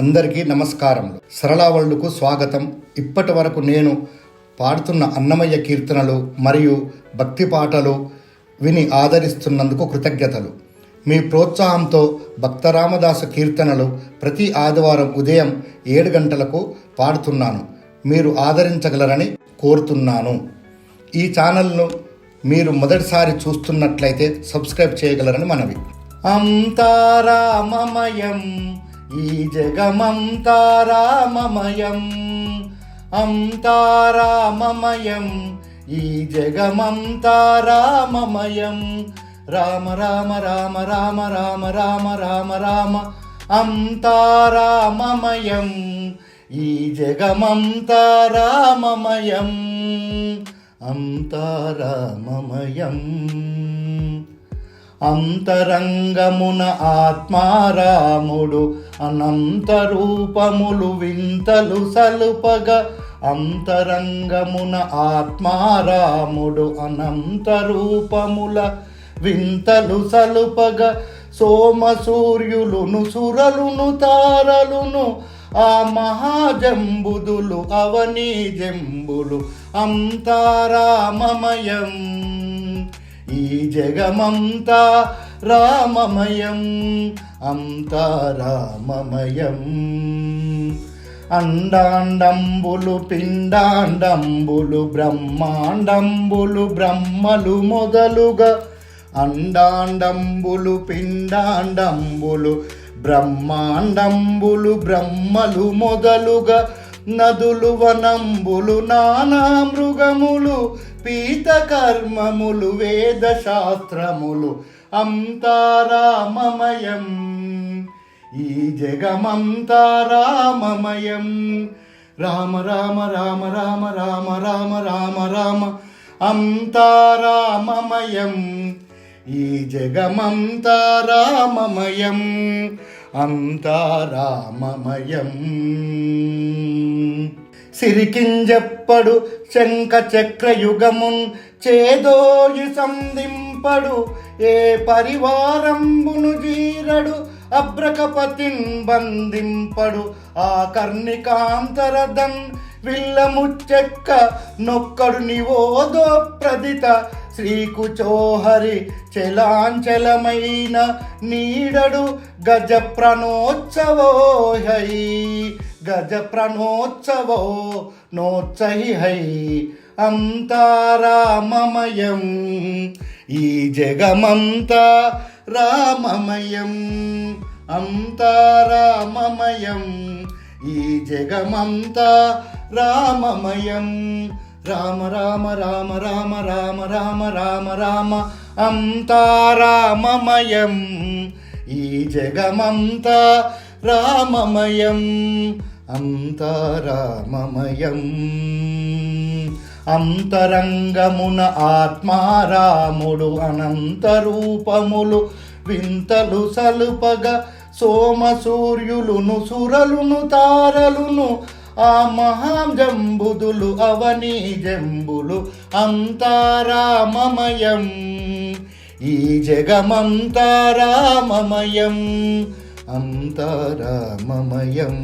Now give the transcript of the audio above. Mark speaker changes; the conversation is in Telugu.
Speaker 1: అందరికీ నమస్కారములు. సరళ స్వాగతం. ఇప్పటి వరకు నేను పాడుతున్న అన్నమయ్య కీర్తనలు మరియు భక్తి పాటలు విని ఆదరిస్తున్నందుకు కృతజ్ఞతలు. మీ ప్రోత్సాహంతో భక్తరామదాస కీర్తనలు ప్రతి ఆదివారం ఉదయం ఏడు గంటలకు పాడుతున్నాను. మీరు ఆదరించగలరని కోరుతున్నాను. ఈ ఛానల్ను మీరు మొదటిసారి చూస్తున్నట్లయితే సబ్స్క్రైబ్ చేయగలరని మనవి. అంతారామమయం ఈ జగమంతారామమయం అంతారామమయం ఈ జగమంతారామమయం రామ రామ రామ రామ రామ రామ రామ రామ. అంతారామమయం ఈ జగమంతారామమయం అంతారామమయం అంతరంగమున ఆత్మారాముడు అనంత రూపములు వింతలు సలుపగ అంతరంగమున ఆత్మారాముడు అనంత రూపముల వింతలు సలుపగ సోమ సూర్యులును సురలును తారలును ఆ మహాజంబుదులు అవనీ జంబులు అంతారామమయం. ఈ జగమంతా రామమయం అంతా రామమయం. అండాండంబులు పిండాండంబులు బ్రహ్మాండంబులు బ్రహ్మలు మొదలుగా. అండాండంబులు పిండాండంబులు బ్రహ్మాండంబులు బ్రహ్మలు మొదలుగా. నదులు వనంబులు నానా మృగములు పీత కర్మములు వేద శాస్త్రములు అంతారామమయం ఈ జగమంతారామమయం రామ రామ రామ రామ రామ రామ రామ రామ అంతారామమయం ఈ జగమంతారామమయం అంతారామమయం సిరికింజెప్పడు శంఖ చక్రయుగమున్ చేదోయి సంధింపడు. ఏ పరివారంబును జీరడు అబ్రకపతిన్ బంధింపడు. ఆ కర్ణికాంతరదన్ విల్లముచ్చెక్క నొక్కడు నివోదో ప్రదిత శ్రీకుచోహరి చలాంచలమైన నీడడు గజ ప్రణోత్సవోహై గజ ప్రణోత్సవో నోత్సహి హై. అంతారామమయం ఈ జగమంతా రామమయం. అంతారామమయం ఈ జగమంతా రామమయం. రామ రామ రామ రామ రామ రామ రామ రామ అంతారామమయం ఈ జగమంతా రామమయం. అంతారామమయం అంతరంగమున ఆత్మారాముడు అనంత రూపములు వింతలు సలుపగ సోమ సూర్యులును సురలును తారలును ఆ మహాజంబుదులు అవనీ జంబులు అంతారామమయం ఈ జగమంతారామమయం అంతారామమయం